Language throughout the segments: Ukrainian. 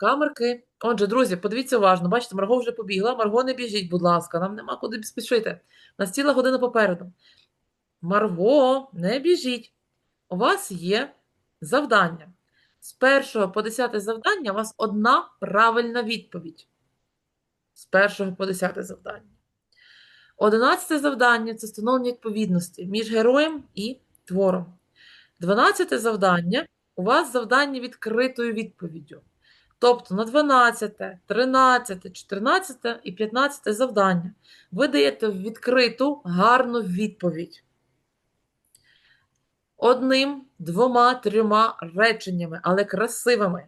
камерки. Отже, друзі, подивіться уважно. Бачите, Марго вже побігла. Марго, не біжіть, будь ласка, нам нема куди спішити. Нас ціла година попереду. Марго, не біжіть. У вас є завдання. З першого по десяте завдання у вас одна правильна відповідь. З першого по десяте завдання. Одинадцяте завдання це встановлення відповідності між героєм і твором. Дванадцяте завдання у вас завдання відкритою відповіддю. Тобто на 12, 13, 14 і 15 завдання ви даєте відкриту гарну відповідь. Одним, двома, трьома реченнями, але красивими.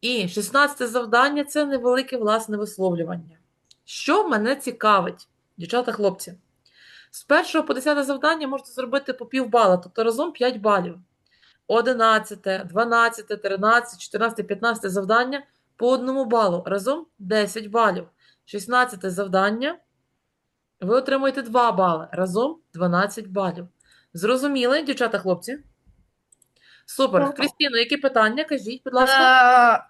І 16 завдання це невелике власне висловлювання. Що мене цікавить, дівчата, хлопці? З першого по 10 завдання можете зробити по півбала, тобто разом 5 балів. 11, 12, 13, 14, 15 завдання по одному балу. Разом 10 балів. 16 завдання ви отримуєте 2 бали. Разом 12 балів. Зрозуміли, дівчата, хлопці? Супер. Так. Крістіно, які питання? Кажіть, будь ласка. Э,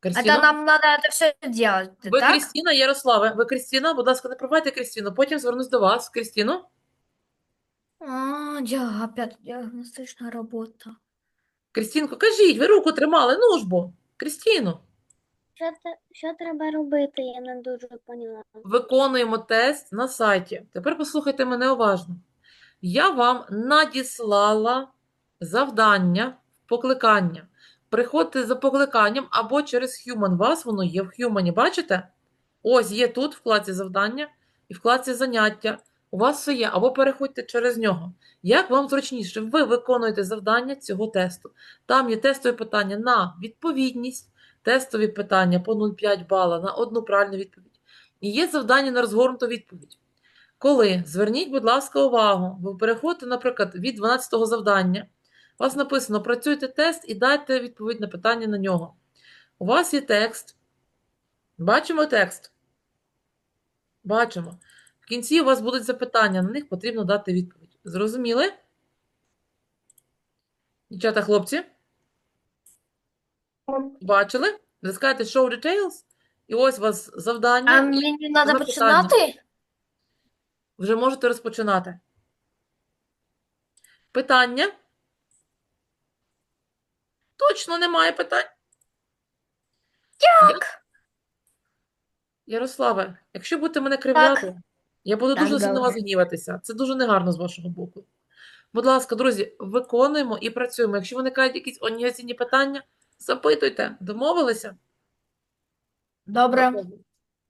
Крістіно? Это нам надо это все делать, Ви так? Крістіна, Ярославе. Ви Крістіна, будь ласка, не провайте Крістіну. Потім звернусь до вас. Крістіно? А, дя- опять диагностичная работа. Крістінко, кажіть, ви руку тримали, ну ж бо. Крістіно. Що, те- що треба робити? Я не дуже поняла. Виконуємо тест на сайті. Тепер послухайте мене уважно. Я вам надіслала завдання, покликання. Приходьте за покликанням або через Human. У вас воно є в Human, бачите? Ось є тут в вкладці завдання і в вкладці заняття. У вас все є, або переходьте через нього. Як вам зручніше, ви виконуєте завдання цього тесту. Там є тестові питання на відповідність, тестові питання по 0,5 бала на одну правильну відповідь. І є завдання на розгорнуту відповідь. Коли, зверніть, будь ласка, увагу, ви переходите, наприклад, від 12-го завдання, у вас написано працюйте тест і дайте відповідь на питання на нього. У вас є текст. Бачимо текст? Бачимо. Кінці у вас будуть запитання, на них потрібно дати відповідь. Зрозуміли? Дівчата, хлопці? Бачили? Затискаєте show details, і ось у вас завдання. А мені запитання. починати? Вже можете розпочинати. Питання? Точно немає питань. Як? Ярославе, якщо будете мене кривляти, я буду Так, дуже сильно вас гніватися. Це дуже негарно з вашого боку. Будь ласка, друзі, виконуємо і працюємо. Якщо виникають якісь організаційні питання, запитуйте. Домовилися? Добре. Добре.